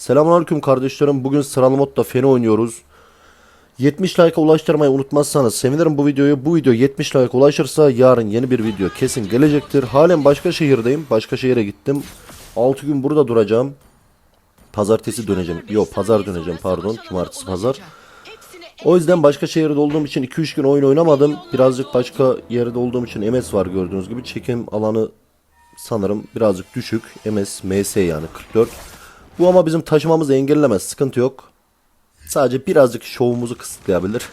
Selamünaleyküm kardeşlerim. Bugün sıralı modda Feni oynuyoruz. 70 like'a ulaştırmayı unutmazsanız sevinirim bu videoyu. Bu video 70 like ulaşırsa yarın yeni bir video kesin gelecektir. Halen başka şehirdeyim. Başka şehire gittim. 6 gün burada duracağım. Pazartesi döneceğim. Yok pazar döneceğim pardon. Cumartesi pazar. O yüzden başka şehirde olduğum için 2-3 gün oyun oynamadım. Birazcık başka yerde olduğum için MS var gördüğünüz gibi. Çekim alanı sanırım birazcık düşük. MS, MS yani 44. Bu ama bizim taşımamızı engellemez. Sıkıntı yok. Sadece birazcık şovumuzu kısıtlayabilir.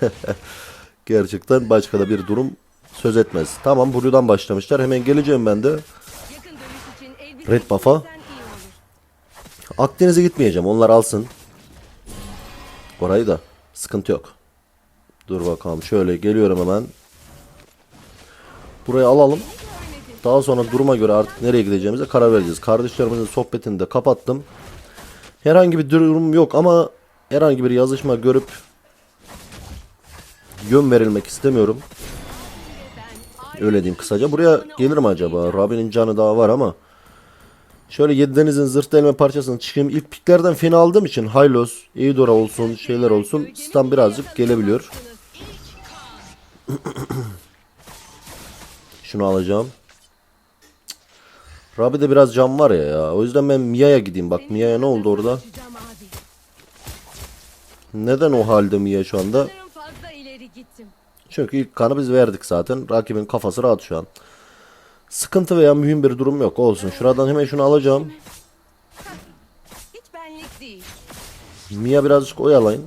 Gerçekten başka da bir durum söz etmez. Tamam Blue'dan başlamışlar. Hemen geleceğim ben de. Red buff'a. Akdeniz'e gitmeyeceğim. Onlar alsın. Orayı da. Sıkıntı yok. Dur bakalım. Şöyle geliyorum hemen. Burayı alalım. Daha sonra duruma göre artık nereye gideceğimize karar vereceğiz. Kardeşlerimizin sohbetini de kapattım. Herhangi bir durum yok ama herhangi bir yazışma görüp yön verilmek istemiyorum. Öyle diyeyim kısaca. Buraya gelir mi acaba? Rabbi'nin canı daha var ama. Şöyle Yedideniz'in zırt elme parçasını çıkayım. İlk piklerden fena aldığım için Hylos, Eudora olsun, şeyler olsun. Stam birazcık gelebiliyor. Şunu alacağım. Rabbi'de biraz cam var ya ya. O yüzden ben Mia'ya gideyim. Bak Mia'ya ne oldu orada? Neden o halde Mia şu anda? Çünkü ilk kanı biz verdik zaten. Rakibin kafası rahat şu an. Sıkıntı veya mühim bir durum yok. Olsun. Şuradan hemen şunu alacağım. Mia birazcık oyalayın.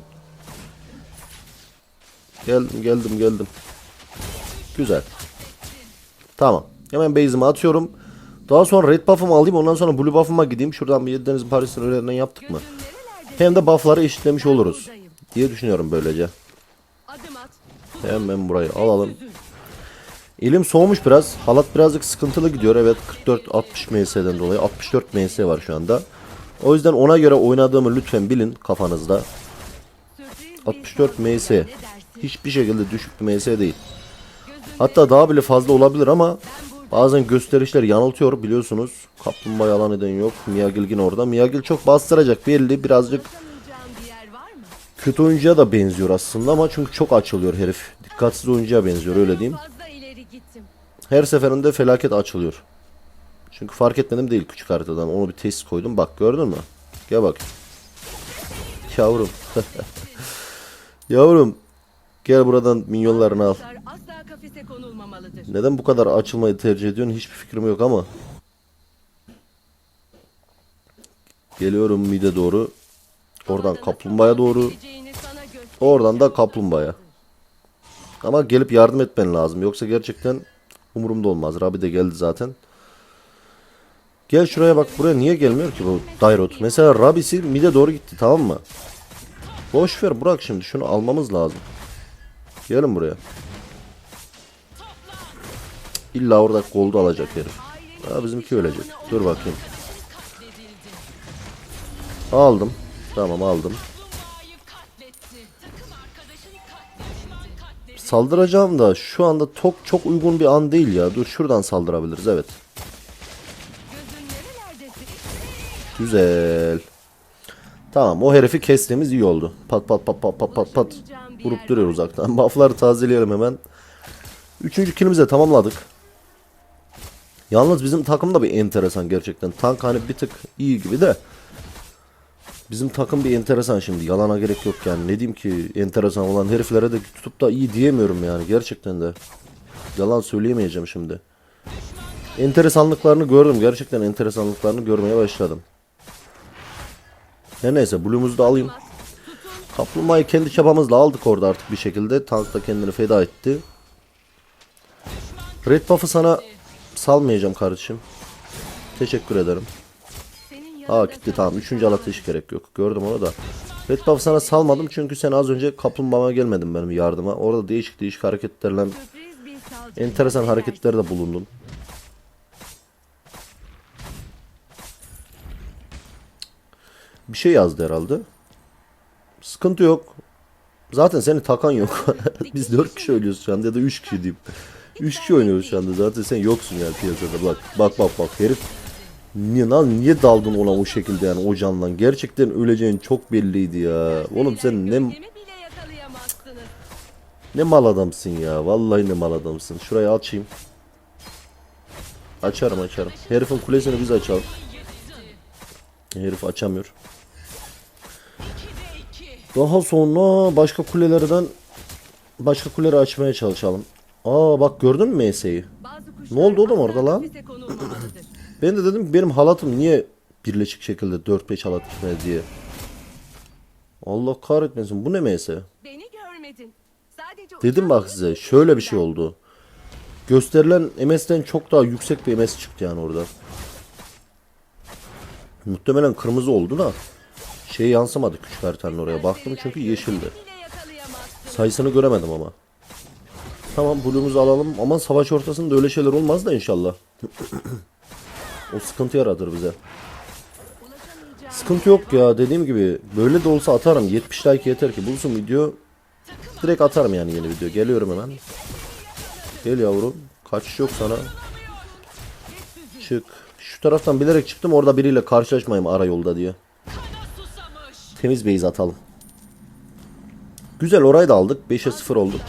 Geldim geldim geldim. Güzel. Tamam. Hemen base'imi atıyorum. Daha sonra red buff'ımı alayım. Ondan sonra blue buff'ıma gideyim. Şuradan bir Yedideniz Paris'in önerinden yaptık mı? Hem de buff'ları eşitlemiş oluruz. Diye düşünüyorum böylece. Hemen burayı alalım. Elim soğumuş biraz. Halat birazcık sıkıntılı gidiyor. Evet 44-60 MS'den dolayı. 64 MS var şu anda. O yüzden ona göre oynadığımı lütfen bilin kafanızda. Sürpriz 64 MS. Hiçbir şekilde düşük bir MS değil. Hatta daha bile fazla olabilir ama bazen gösterişler yanıltıyor biliyorsunuz. Kaplumbağa yalan eden yok. Miyagil yine orada. Miyagil çok bastıracak belli. Birazcık kötü oyuncuya da benziyor aslında ama çünkü çok açılıyor herif. Dikkatsiz oyuncuya benziyor öyle diyeyim. Her seferinde felaket açılıyor. Çünkü fark etmedim değil küçük haritadan. Onu bir test koydum. Bak gördün mü? Gel bak. Yavrum. Yavrum. Gel buradan minyonlarını al. Kuşlar asla kafese konulmamalıdır. Neden bu kadar açılmayı tercih ediyorsun hiçbir fikrim yok ama. Geliyorum mide doğru. Oradan kaplumbağaya doğru. Oradan da kaplumbağaya. Ama gelip yardım etmen lazım. Yoksa gerçekten umurumda olmaz. Rabi de geldi zaten. Gel şuraya bak. Buraya niye gelmiyor ki bu Dairot? Mesela Rabi'si mide doğru gitti tamam mı? Boş ver bırak şimdi. Şunu almamız lazım. Gelin buraya. İlla orada goldu alacak herif. Ha, bizimki ölecek. Dur bakayım. Aldım. Tamam aldım. Saldıracağım da şu anda çok çok uygun bir an değil ya. Dur şuradan saldırabiliriz evet. Güzel. Tamam o herifi kestiğimiz iyi oldu. Pat pat pat pat pat pat pat. Vurup duruyor uzaktan. Buff'ları tazeleyelim hemen. Üçüncü kilimizi de tamamladık. Yalnız bizim takım da bir enteresan gerçekten. Tank hani bir tık iyi gibi de. Bizim takım bir enteresan şimdi. Yalana gerek yok yani. Ne diyeyim ki enteresan olan heriflere de tutup da iyi diyemiyorum yani. Gerçekten de. Yalan söyleyemeyeceğim şimdi. Enteresanlıklarını gördüm. Gerçekten enteresanlıklarını görmeye başladım. Her neyse Blue'umuzu da alayım. Kaplumbağayı kendi çabamızla aldık orada artık bir şekilde. Tank da kendini feda etti. Red buff'ı sana salmayacağım kardeşim. Teşekkür ederim. Aa gitti tamam. Üçüncü hiç gerek yok. Gördüm onu da. Red buff'ı sana salmadım çünkü sen az önce kaplumbağama gelmedin benim yardıma. Orada değişik değişik hareketlerle enteresan hareketlerde bulundun. Bir şey yazdı herhalde. Sıkıntı yok. Zaten seni takan yok. Biz 4 kişi oynuyoruz şu anda ya da 3 kişi diyeyim. 3 kişi oynuyoruz şu anda zaten sen yoksun yani piyasada bak. Bak bak bak herif Niye lan niye daldın ona o şekilde yani o canlan? Gerçekten öleceğin çok belliydi ya. Oğlum sen ne ne mal adamsın ya. Vallahi ne mal adamsın. Şurayı açayım. Açarım açarım. Herifin kulesini biz açalım. Herif açamıyor. Daha sonra başka kulelerden başka kuleleri açmaya çalışalım. Aa bak gördün mü MS'yi? Ne oldu oğlum orada lan? Ben de dedim benim halatım niye birleşik şekilde 4-5 halat gitmedi diye. Allah kahretmesin bu ne MS? Dedim bak size şöyle bir şey oldu. Gösterilen MS'den çok daha yüksek bir MS çıktı yani orada. Muhtemelen kırmızı oldu da şey yansımadı küçük haritanın oraya. Baktım çünkü yeşildi. Sayısını göremedim ama. Tamam Blue'umuzu alalım. Ama savaş ortasında öyle şeyler olmaz da inşallah. o sıkıntı yaratır bize. Sıkıntı yok ya. Dediğim gibi böyle de olsa atarım. 70 like yeter ki bulsun video. Direkt atarım yani yeni video. Geliyorum hemen. Gel yavrum. Kaçış yok sana. Çık. Şu taraftan bilerek çıktım. Orada biriyle karşılaşmayayım ara yolda diye temiz base atalım güzel orayı da aldık 5'e 0 olduk.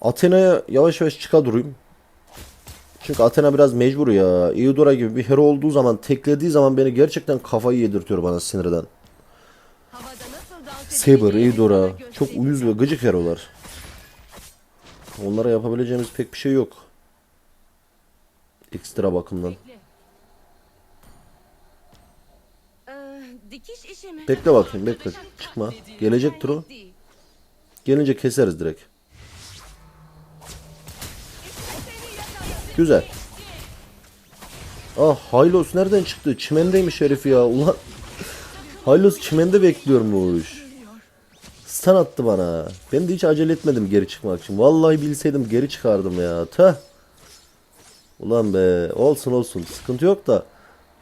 Athena'ya yavaş yavaş çıka durayım. Çünkü Athena biraz mecbur ya. Eudora gibi bir hero olduğu zaman, teklediği zaman beni gerçekten kafayı yedirtiyor bana sinirden. Saber, Eudora çok uyuz ve gıcık hero'lar. Onlara yapabileceğimiz pek bir şey yok. Ekstra bakımdan. Bekle. Ee, dikiş işi mi? Bekle bakayım bekle. Çıkma. Gelecek turu. Gelince keseriz direkt. Güzel. Ah Hylos nereden çıktı? Çimendeymiş herif ya. Ulan. Hylos çimende bekliyormuş. Stun attı bana. Ben de hiç acele etmedim geri çıkmak için. Vallahi bilseydim geri çıkardım ya. Tüh. Ulan be. Olsun olsun. Sıkıntı yok da.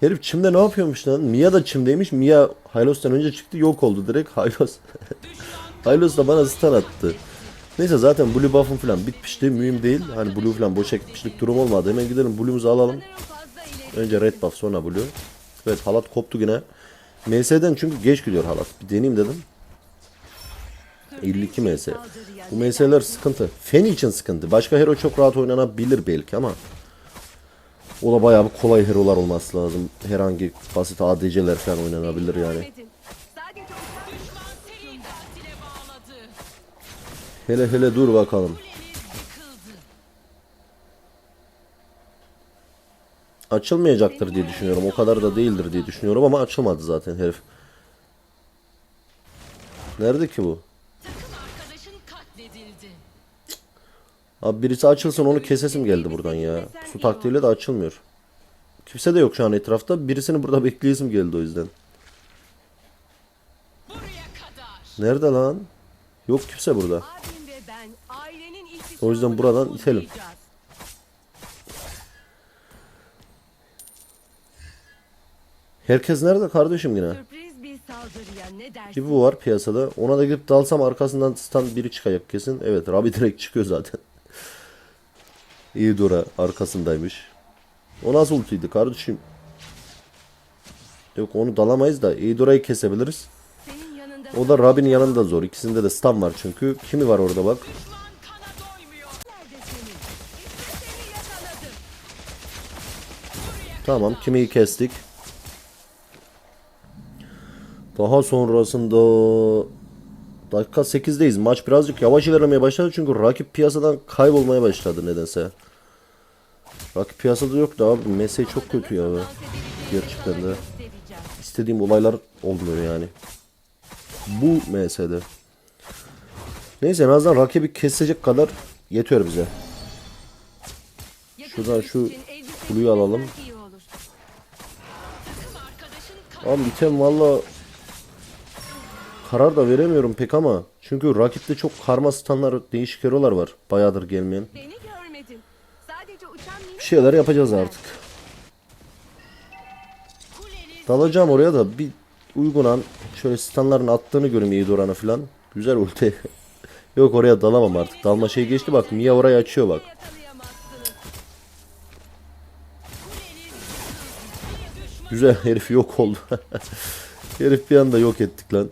Herif çimde ne yapıyormuş lan? Mia da çimdeymiş. Mia Hylos'tan önce çıktı yok oldu direkt. Hylos. Hylos da bana stun attı. Neyse zaten blue buff'ım falan bitmişti. Mühim değil. Hani blue falan boşa gitmişlik durum olmadı. Hemen gidelim blue'umuzu alalım. Önce red buff sonra blue. Evet halat koptu yine. MS'den çünkü geç gidiyor halat. Bir deneyeyim dedim. 52 MS. Bu MS'ler sıkıntı. Feni için sıkıntı. Başka hero çok rahat oynanabilir belki ama o da bayağı bir kolay hero'lar olması lazım. Herhangi basit ADC'ler falan oynanabilir yani. Hele hele dur bakalım. Açılmayacaktır diye düşünüyorum. O kadar da değildir diye düşünüyorum ama açılmadı zaten herif. Nerede ki bu? Abi birisi açılsın onu kesesim geldi buradan ya. Su taktiğiyle de açılmıyor. Kimse de yok şu an etrafta. Birisini burada bekleyesim geldi o yüzden. Nerede lan? Yok kimse burada. O yüzden buradan itelim. Herkes nerede kardeşim yine? Bir bu var piyasada. Ona da gidip dalsam arkasından stand biri çıkacak kesin. Evet Rabi direkt çıkıyor zaten. İyi arkasındaymış. O nasıl ultiydi kardeşim? Yok onu dalamayız da Eidora'yı kesebiliriz. O da Rabi'nin yanında zor. İkisinde de stun var çünkü. Kimi var orada bak. Tamam Kimi'yi kestik. Daha sonrasında dakika 8'deyiz. Maç birazcık yavaş ilerlemeye başladı çünkü rakip piyasadan kaybolmaya başladı nedense. Rakip piyasada yok da abi mesele çok kötü ya. Gerçekten de. İstediğim olaylar olmuyor yani. Bu MS'de. Neyse en azından rakibi kesecek kadar yetiyor bize. Şuradan şu Blue'yu alalım. Abi item valla karar da veremiyorum pek ama çünkü rakipte çok karma standlar değişik hero'lar var. Bayağıdır gelmeyen. Beni görmedin. Sadece Bir şeyler yapacağız artık. Dalacağım oraya da bir uygun an şöyle standların attığını göreyim Eidora'na falan. Güzel ulti. Yok oraya dalamam artık. Dalma şey geçti bak. Mia orayı açıyor bak. Güzel herif yok oldu. herif bir anda yok ettik lan.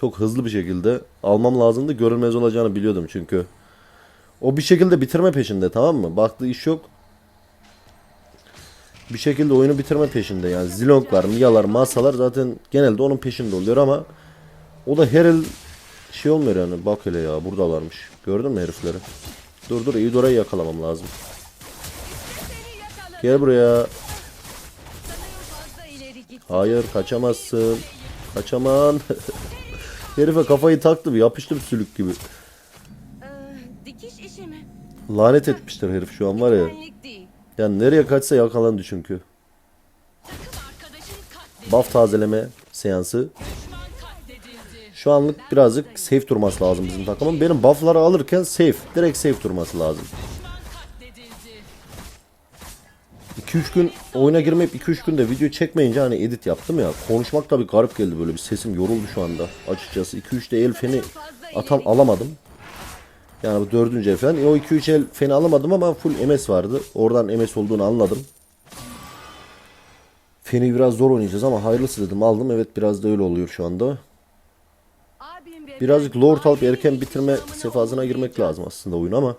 Çok hızlı bir şekilde almam lazımdı. Görülmez olacağını biliyordum çünkü. O bir şekilde bitirme peşinde tamam mı? Baktığı iş yok. Bir şekilde oyunu bitirme peşinde yani. Zilonglar, Miyalar, Masalar zaten genelde onun peşinde oluyor ama o da her el şey olmuyor yani. Bak hele ya buradalarmış. Gördün mü herifleri? Dur dur iyi orayı yakalamam lazım. Gel buraya. Hayır kaçamazsın. Kaçaman. Herife kafayı taktım yapıştım sülük gibi. Ee, dikiş işi mi? Lanet etmiştir herif şu an var ya. Benlik değil. Yani nereye kaçsa yakalandı çünkü. Takım arkadaşın katledildi. Buff tazeleme seansı. Düşman katledildi. Şu anlık birazcık safe durması lazım bizim takımın. Benim buffları alırken safe. Direkt safe durması lazım. 2-3 gün oyuna girmeyip 2-3 günde video çekmeyince hani edit yaptım ya. Konuşmak da garip geldi böyle bir sesim yoruldu şu anda. Açıkçası 2-3'te el feni atam alamadım. Yani bu dördüncü el falan. E, o 2-3 el feni alamadım ama full MS vardı. Oradan MS olduğunu anladım. Feni biraz zor oynayacağız ama hayırlısı dedim aldım. Evet biraz da öyle oluyor şu anda. Birazcık lord alıp erken bitirme sefasına girmek lazım aslında oyun ama.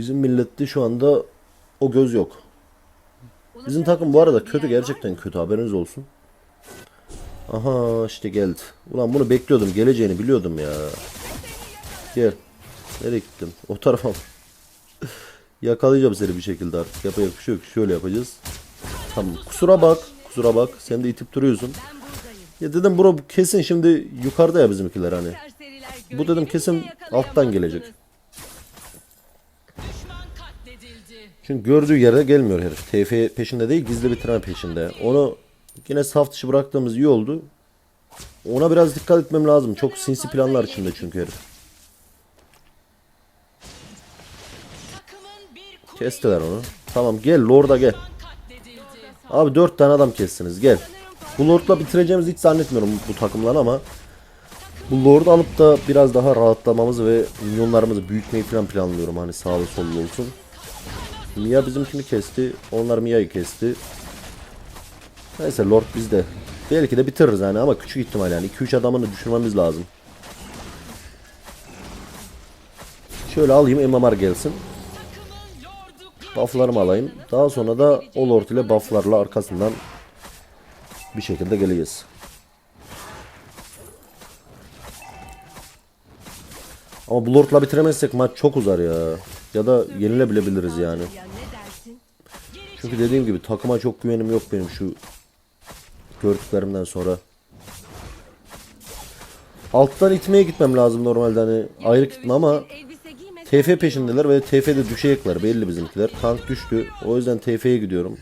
Bizim millette şu anda o göz yok. Bizim takım bu arada kötü gerçekten kötü haberiniz olsun. Aha işte geldi. Ulan bunu bekliyordum geleceğini biliyordum ya. Gel. Nereye gittin? O tarafa mı? Yakalayacağım seni bir şekilde artık. Yapacak bir şey yok. Şöyle yapacağız. Tamam. Kusura bak. Kusura bak. Sen de itip duruyorsun. Ya dedim bro kesin şimdi yukarıda ya bizimkiler hani. Bu dedim kesin alttan gelecek. Çünkü gördüğü yere gelmiyor herif. TF peşinde değil gizli bitirme peşinde. Onu yine saf dışı bıraktığımız iyi oldu. Ona biraz dikkat etmem lazım. Çok sinsi planlar içinde çünkü herif. Bir Kestiler onu. Tamam gel Lord'a gel. Abi dört tane adam kestiniz gel. Bu Lord'la bitireceğimizi hiç zannetmiyorum bu takımdan ama bu Lord'u alıp da biraz daha rahatlamamızı ve milyonlarımızı büyütmeyi falan planlıyorum. Hani sağlı sollu olsun. Mia bizimkini kesti. Onlar Mia'yı kesti. Neyse Lord bizde. Belki de bitiririz yani ama küçük ihtimal yani. 2-3 adamını düşürmemiz lazım. Şöyle alayım MMR gelsin. Bufflarımı alayım. Daha sonra da o Lord ile bufflarla arkasından bir şekilde geleceğiz. Ama bu Lord'la bitiremezsek maç çok uzar ya. Ya da yenilebilebiliriz yani. Çünkü dediğim gibi takıma çok güvenim yok benim şu gördüklerimden sonra. Alttan itmeye gitmem lazım normalde hani ayrı gitme ama TF peşindeler ve TF'de düşecekler belli bizimkiler. Tank düştü. O yüzden TF'ye gidiyorum.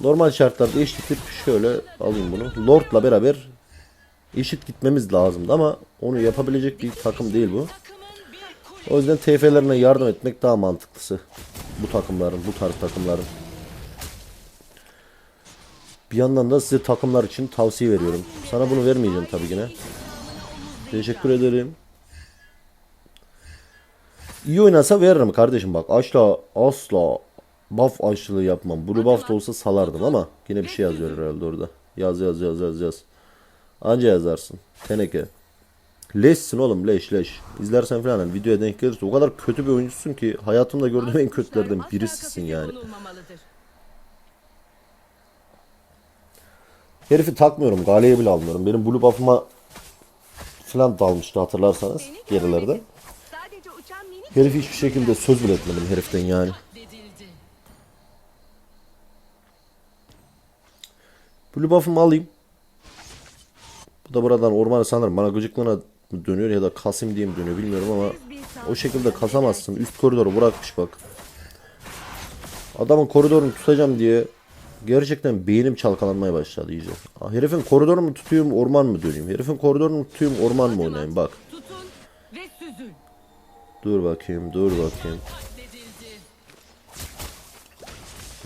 Normal şartlarda eşitlik şöyle alayım bunu. Lord'la beraber eşit gitmemiz lazımdı ama onu yapabilecek bir takım değil bu. O yüzden TF'lerine yardım etmek daha mantıklısı. Bu takımların, bu tarz takımların. Bir yandan da size takımlar için tavsiye veriyorum. Sana bunu vermeyeceğim tabii yine. Teşekkür ederim. İyi oynasa veririm kardeşim bak. Asla asla buff açlığı yapmam. Blue buff da olsa salardım ama yine bir şey yazıyor herhalde orada. Yaz yaz yaz yaz yaz. Anca yazarsın. Teneke. Leşsin oğlum leş leş. İzlersen falan hani videoya denk gelirse o kadar kötü bir oyuncusun ki hayatımda gördüğüm en kötülerden birisisin yani. Herifi takmıyorum. Gale'ye bile almıyorum. Benim blue buff'ıma falan dalmıştı hatırlarsanız gerilerde. Herif hiçbir şekilde söz bile etmedim heriften yani. Blue buff'ımı alayım. Bu da buradan ormanı sanırım bana gıcıklığına dönüyor ya da Kasim diye mi dönüyor bilmiyorum ama o şekilde kasamazsın. Üst koridoru bırakmış bak. Adamın koridorunu tutacağım diye gerçekten beynim çalkalanmaya başladı iyice. Ah, Herifin koridorunu mu tutayım orman mı döneyim? Herifin koridorunu mu tutayım orman mı oynayayım bak. Dur bakayım dur bakayım.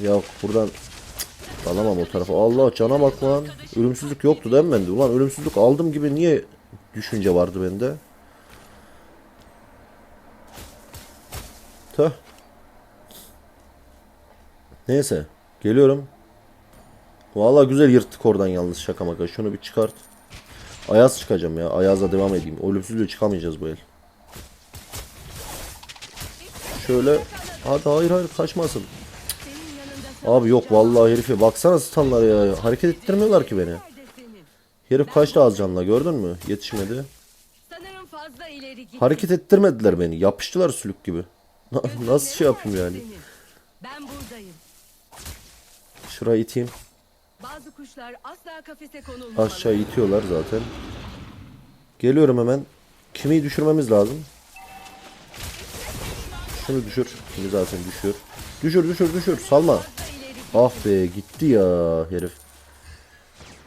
Ya buradan alamam o tarafa. Allah cana bak lan. Ölümsüzlük yoktu değil mi bende? Ulan ölümsüzlük aldım gibi niye düşünce vardı bende? Tüh. Neyse. Geliyorum. Vallahi güzel yırttık oradan yalnız şaka maka. Şunu bir çıkart. Ayaz çıkacağım ya. Ayaz'a devam edeyim. Ölümsüzlüğü çıkamayacağız bu el. Şöyle. Hadi hayır hayır kaçmasın. Abi yok vallahi herife. Baksana stunlara ya. Hareket ettirmiyorlar ki beni. Herif kaçtı az canla gördün mü? Yetişmedi. Sanırım fazla ileri. Hareket ettirmediler beni. Yapıştılar sülük gibi. Na- Nasıl şey yapayım yani? Ben buradayım. Şurayı iteyim. Bazı kuşlar asla kafese konulmamalı. Aşağı itiyorlar zaten. Geliyorum hemen. Kimi düşürmemiz lazım. Şunu düşür. Kimi zaten düşür. Düşür düşür düşür. Salma. Ah be gitti ya herif.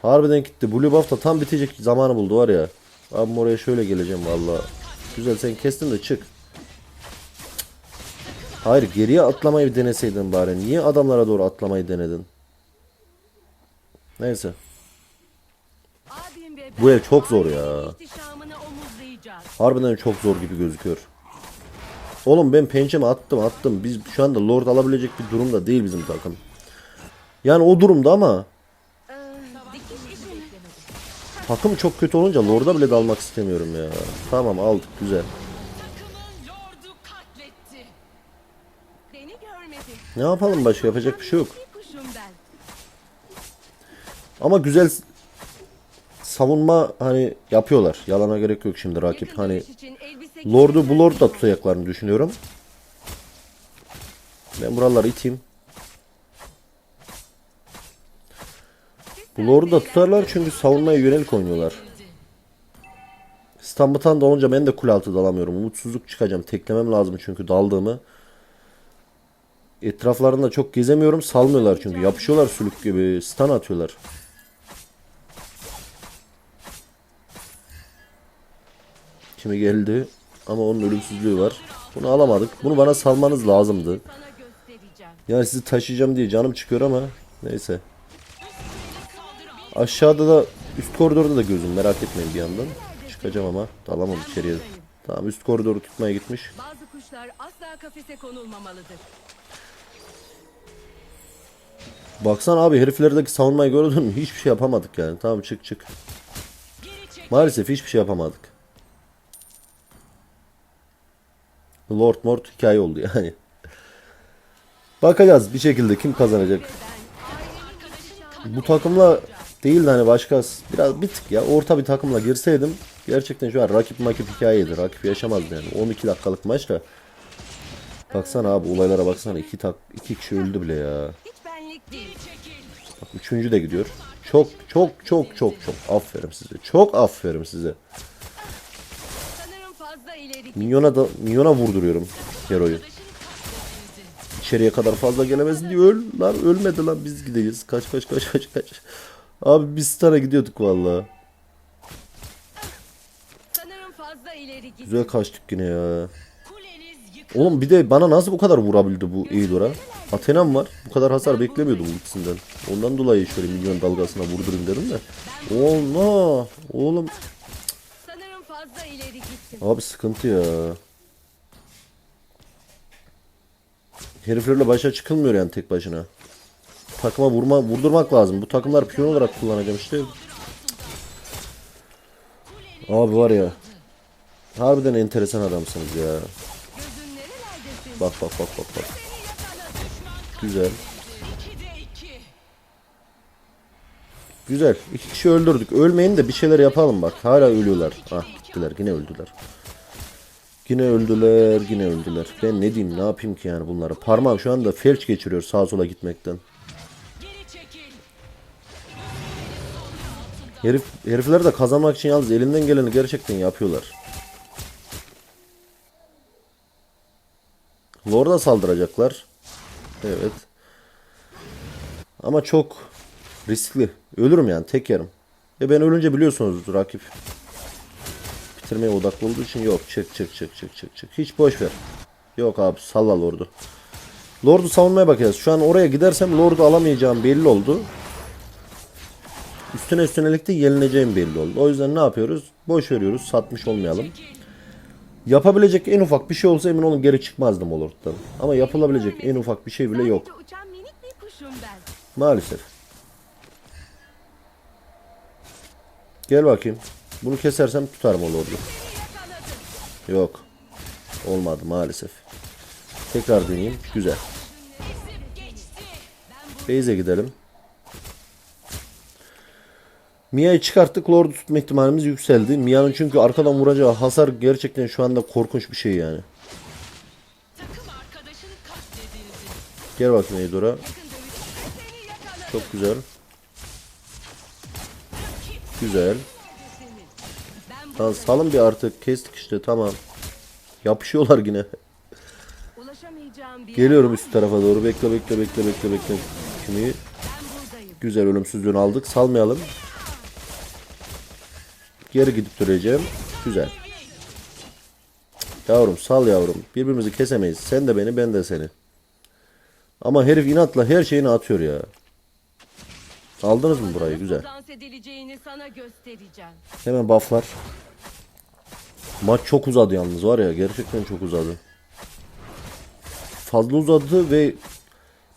Harbiden gitti. Blue buff da tam bitecek zamanı buldu var ya. Abi oraya şöyle geleceğim valla. Güzel sen kestin de çık. Hayır geriye atlamayı deneseydin bari. Niye adamlara doğru atlamayı denedin? Neyse. Bu ev çok zor ya. Harbiden çok zor gibi gözüküyor. Oğlum ben pençeme attım attım. Biz şu anda lord alabilecek bir durumda değil bizim takım. Yani o durumda ama takım çok kötü olunca lorda bile dalmak istemiyorum ya. Tamam aldık güzel. Ne yapalım başka yapacak bir şey yok. Ama güzel savunma hani yapıyorlar. Yalana gerek yok şimdi rakip. Hani Lord'u bu Lord da tutacaklarını düşünüyorum. Ben buraları iteyim. Bu Lord'u da tutarlar çünkü savunmaya yönelik oynuyorlar. İstanbul'dan da ben de kule altı dalamıyorum. Umutsuzluk çıkacağım. Teklemem lazım çünkü daldığımı. Etraflarında çok gezemiyorum. Salmıyorlar çünkü. Yapışıyorlar sülük gibi. Stun atıyorlar. Kimi geldi. Ama onun ölümsüzlüğü var. Bunu alamadık. Bunu bana salmanız lazımdı. Yani sizi taşıyacağım diye canım çıkıyor ama neyse. Aşağıda da üst koridorda da gözüm merak etmeyin bir yandan. Çıkacağım ama dalamam içeriye. Tamam üst koridoru tutmaya gitmiş. Bazı kuşlar asla kafese konulmamalıdır. Baksana abi heriflerdeki savunmayı gördün mü? Hiçbir şey yapamadık yani. Tamam çık çık. Maalesef hiçbir şey yapamadık. Lord Mort hikaye oldu yani. Bakacağız bir şekilde kim kazanacak. Bu takımla değil de hani başka biraz bir tık ya orta bir takımla girseydim gerçekten şu an rakip makip hikayeydi. Rakip yaşamazdı yani. 12 dakikalık maçta. Baksana abi olaylara baksana. iki tak iki kişi öldü bile ya. Bak üçüncü de gidiyor. Çok çok çok çok çok aferin size. Çok aferin size. Minyona da minyona vurduruyorum heroyu. İçeriye kadar fazla gelemez diye öl lan ölmedi lan biz gideyiz. Kaç kaç kaç kaç kaç. Abi biz Star'a gidiyorduk git. Güzel kaçtık yine ya. Oğlum bir de bana nasıl bu kadar vurabildi bu Eidor'a? Athena'm var. Bu kadar hasar beklemiyordum bu ikisinden. Ondan dolayı şöyle milyon dalgasına vurdurayım dedim de. Allah! Oğlum. Abi sıkıntı ya. Heriflerle başa çıkılmıyor yani tek başına. Takıma vurma vurdurmak lazım. Bu takımlar piyon olarak kullanacağım işte. Abi var ya. Harbiden enteresan adamsınız ya. Bak bak bak bak bak. Güzel. 2'de 2. Güzel. İki kişi öldürdük. Ölmeyin de bir şeyler yapalım bak. Hala ölüyorlar. Ah gittiler. Yine öldüler. Yine öldüler. Yine öldüler. Ben ne diyeyim ne yapayım ki yani bunları. Parmağım şu anda felç geçiriyor sağa sola gitmekten. Herif, herifler de kazanmak için yalnız elinden geleni gerçekten yapıyorlar. Lord'a saldıracaklar. Evet. Ama çok riskli. Ölürüm yani tek yerim. Ve ben ölünce biliyorsunuz rakip bitirmeye odaklı olduğu için yok. Çık çık çık çık çık çık. Hiç boş ver. Yok abi salla Lord'u. Lord'u savunmaya bakacağız. Şu an oraya gidersem Lord'u alamayacağım belli oldu. Üstüne üstünelikte yenileceğim belli oldu. O yüzden ne yapıyoruz? Boş veriyoruz. Satmış olmayalım. Yapabilecek en ufak bir şey olsa emin olun geri çıkmazdım Olord'dan. Ama yapılabilecek en ufak bir şey bile yok. Maalesef. Gel bakayım. Bunu kesersem tutarım o lordu. Yok. Olmadı maalesef. Tekrar deneyeyim. Güzel. Base'e gidelim. Mia'yı çıkarttık. Lord'u tutma ihtimalimiz yükseldi. Mia'nın çünkü arkadan vuracağı hasar gerçekten şu anda korkunç bir şey yani. Gel bakayım Eidor'a. Çok güzel. Güzel. Lan salın bir artık. Kestik işte tamam. Yapışıyorlar yine. Geliyorum üst tarafa doğru. Bekle bekle bekle bekle bekle. Buradayım. güzel ölümsüzlüğünü aldık. Salmayalım. Geri gidip duracağım. Güzel. Yavrum sal yavrum. Birbirimizi kesemeyiz. Sen de beni ben de seni. Ama herif inatla her şeyini atıyor ya. Aldınız mı burayı? Güzel. Hemen bufflar. Maç çok uzadı yalnız var ya gerçekten çok uzadı. Fazla uzadı ve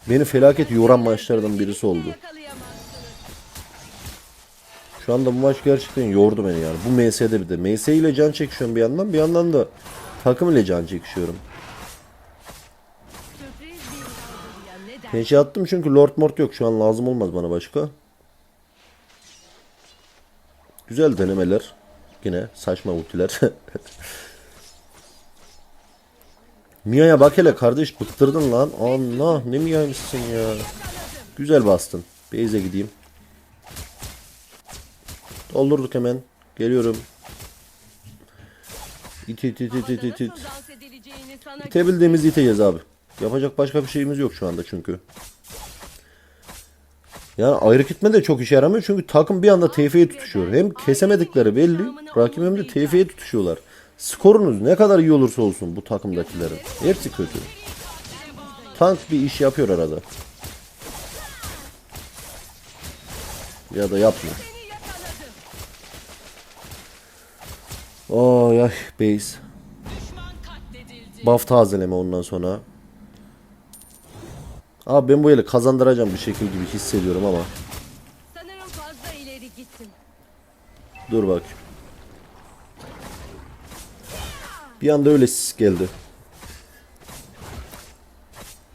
beni felaket yoran maçlardan birisi oldu. Şu anda bu maç gerçekten yordu beni yani. Bu MS'de bir de. MS ile can çekişiyorum bir yandan bir yandan da takım ile can çekişiyorum. Sürpriz bir saldırıya ne der? Pençe attım çünkü Lord Mort yok. Şu an lazım olmaz bana başka. Güzel denemeler. Yine saçma ultiler. Mia'ya bak hele kardeş bıktırdın lan. Allah ne Mia'ymışsın ya. Güzel bastın. Base'e gideyim. Doldurduk hemen. Geliyorum. İt it it it it it it. İtebildiğimiz iteceğiz abi. Yapacak başka bir şeyimiz yok şu anda çünkü. Yani ayrı gitme de çok işe yaramıyor çünkü takım bir anda TF'ye tutuşuyor. Hem kesemedikleri belli, rakip hem de TF'ye tutuşuyorlar. Skorunuz ne kadar iyi olursa olsun bu takımdakilerin. Hepsi kötü. Tank bir iş yapıyor arada. Ya da yapmıyor. seni yakaladım. Oy ay base. Buff tazeleme ondan sonra. Abi ben bu eli kazandıracağım bir şekil gibi hissediyorum ama. Sanırım fazla ileri gittim. Dur bak. Bir anda öyle sis geldi.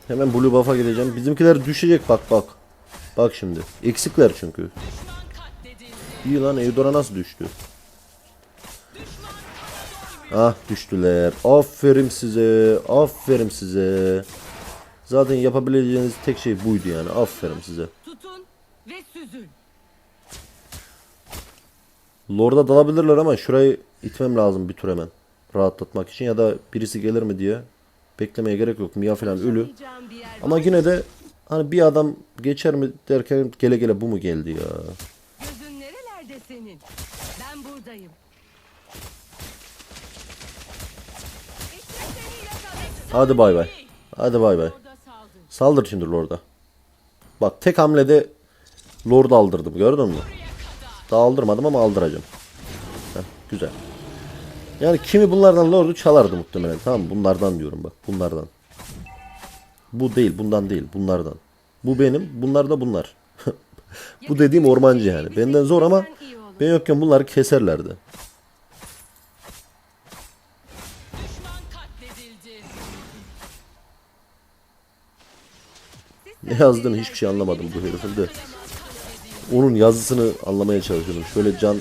Hemen blue buff'a gideceğim. Bizimkiler düşecek bak bak. Bak şimdi. Eksikler çünkü. İyi lan Eudora nasıl düştü? Ah düştüler. Aferin size. Aferin size. Zaten yapabileceğiniz tek şey buydu yani. Aferin size. Tutun ve süzün. Lord'a dalabilirler ama şurayı itmem lazım bir tur hemen. Rahatlatmak için ya da birisi gelir mi diye. Beklemeye gerek yok. Mia falan ölü. Ama yine de hani bir adam geçer mi derken gele gele bu mu geldi ya. Gözün nerelerde senin? Ben buradayım. İşte seni yakaladım. Hadi bay bay. Hadi bay bay. Saldır. Şimdi Lord'a. Bak tek hamlede Lord'u aldırdım gördün mü? Daha aldırmadım ama aldıracağım. Heh, güzel. Yani kimi bunlardan Lord'u çalardı muhtemelen tamam? Bunlardan diyorum bak bunlardan. Bu değil bundan değil bunlardan. Bu benim bunlar da bunlar. Bu dediğim ormancı yani. Benden zor ama ben yokken bunları keserlerdi. Ne yazdığını hiçbir şey anlamadım bu herifin de. Onun yazısını anlamaya çalışıyorum. Şöyle can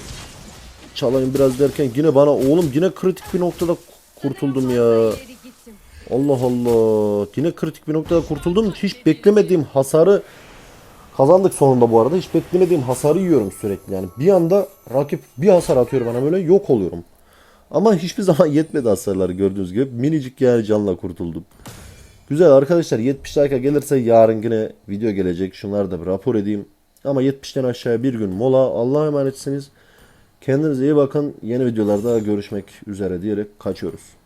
çalayım biraz derken yine bana oğlum yine kritik bir noktada kurtuldum ya. Allah Allah. Yine kritik bir noktada kurtuldum. Hiç beklemediğim hasarı kazandık sonunda bu arada. Hiç beklemediğim hasarı yiyorum sürekli. Yani bir anda rakip bir hasar atıyor bana böyle yok oluyorum. Ama hiçbir zaman yetmedi hasarları gördüğünüz gibi. Minicik yani canla kurtuldum. Güzel arkadaşlar 70 dakika gelirse yarın yine video gelecek. Şunları da bir rapor edeyim. Ama 70'ten aşağıya bir gün mola. Allah'a emanetsiniz. Kendinize iyi bakın. Yeni videolarda görüşmek üzere diyerek kaçıyoruz.